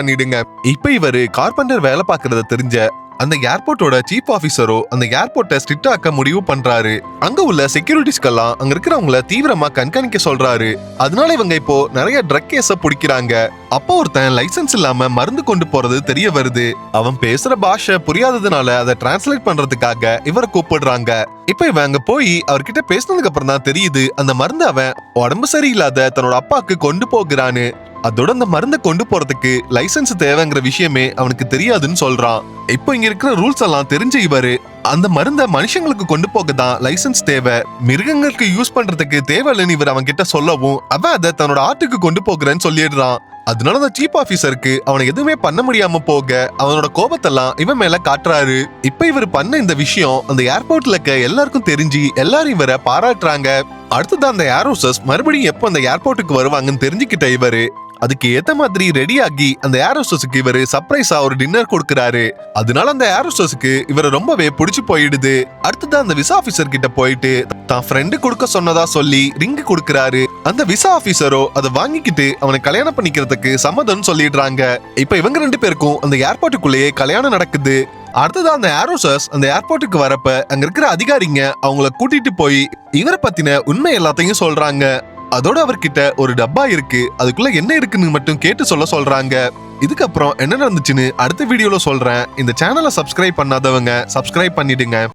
பண்ணிடுங்க. இப்ப இவரு கார்பெண்டர் வேலை பார்க்கறத தெரிஞ்ச அந்த ஏர்போர்ட்டோட சீஃப் ஆஃபீஸரோ அந்த ஏர்போர்ட்டை ஸ்ட்ரிக்ட் ஆக்க முடிவு பண்றாரு. அங்க உள்ள செக்யூரிட்டிஸ்க்கெல்லாம் அங்க இருக்கிறவங்கள தீவிரமா கண்காணிக்க சொல்றாரு. அதனால இவங்க இப்போ நிறைய ட்ரக் கேஸ பிடிக்கிறாங்க. அப்போ ஒருத்தன் லைசென்ஸ் இல்லாம மருந்து கொண்டு போறது தெரிய வருது. அவன் பேசுற பாஷை புரியாததுனால அதை டிரான்ஸ்லேட் பண்றதுக்காக இவரை கூப்பிடுறாங்க. இப்ப இவன் அங்க போய் அவர்கிட்ட பேசினதுக்கு அப்புறம் தான் தெரியுது அந்த மருந்து அவன் உடம்பு சரியில்லாத தன்னோட அப்பாக்கு கொண்டு போகிறான்னு. அதோட அந்த மருந்தை கொண்டு போறதுக்கு லைசென்ஸ் தேவைங்கிற விஷயமே அவனுக்கு தெரியாதுன்னு சொல்றான். இப்போ இங்க இருக்கிற ரூல்ஸ் எல்லாம் தெரிஞ்ச இவரு அந்த மருந்தை மனுஷங்களுக்கு கொண்டு போக தான் லைசென்ஸ் தேவை. மிருகங்களுக்கு யூஸ் பண்றதுக்கு தேவையில்லைன்னு இவர் அவன் கிட்ட சொல்லவும் அவன் அதை தன்னோட ஆட்டுக்கு கொண்டு போகிறேன்னு சொல்லிடுறான். அதனால அந்த சீப் ஆபீசருக்கு அவனை எதுவுமே பண்ண முடியாம போக அவனோட கோபத்தெல்லாம் இவன் மேல காட்டுறாரு. இப்ப இவர் பண்ண இந்த விஷயம் அந்த ஏர்போர்ட்ல இருக்க எல்லாருக்கும் தெரிஞ்சு எல்லாரும் இவரை பாராட்டுறாங்க. அடுத்தது அந்த ஏரோசஸ் மறுபடியும் எப்போ அந்த ஏர்போர்ட்டுக்கு வருவாங்கன்னு தெரிஞ்சுக்கிட்ட இவரு அதுக்கு ஏத்த மாதிரி ரெடி ஆகி அந்த ஏரோசஸுக்கு இவரு சர்ப்ரைஸா ஒரு டின்னர் கொடுக்கறாரு. அதனால அந்த ஏரோசஸுக்கு இவரை ரொம்பவே பிடிச்சு போயிடுது. அடுத்தது அந்த விசா ஆபீசர் கிட்ட போயிட்டு தான் ஃப்ரெண்டு கொடுக்க சொன்னதா சொல்லி ரிங் கொடுக்கறாரு. அந்த விசா ஆபீசரோ அதை வாங்கிக்கிட்டு அவனை கல்யாணம் பண்ணிக்கிறதுக்கு சம்மதம் சொல்லிடுறாங்க. இப்ப இவங்க ரெண்டு பேருக்கும் அந்த ஏர்போர்ட்டுக்குள்ளேயே கல்யாணம் நடக்குது. அடுத்ததா அந்த ஏரோசஸ் அந்த ஏர்போர்ட்டுக்கு வரப்ப அங்க இருக்கிற அதிகாரிங்க அவங்கள கூட்டிட்டு போய் இவரை பத்தின உண்மை எல்லாத்தையும் சொல்றாங்க. அதோட அவர்கிட்ட ஒரு டப்பா இருக்கு. அதுக்குள்ள என்ன இருக்குன்னு மட்டும் கேட்டு சொல்ல சொல்றாங்க. இதுக்கப்புறம் என்ன நடந்துச்சுன்னு அடுத்த வீடியோல சொல்றேன். இந்த சேனலை சப்ஸ்கிரைப் பண்ணாதவங்க சப்ஸ்கிரைப் பண்ணிடுங்க.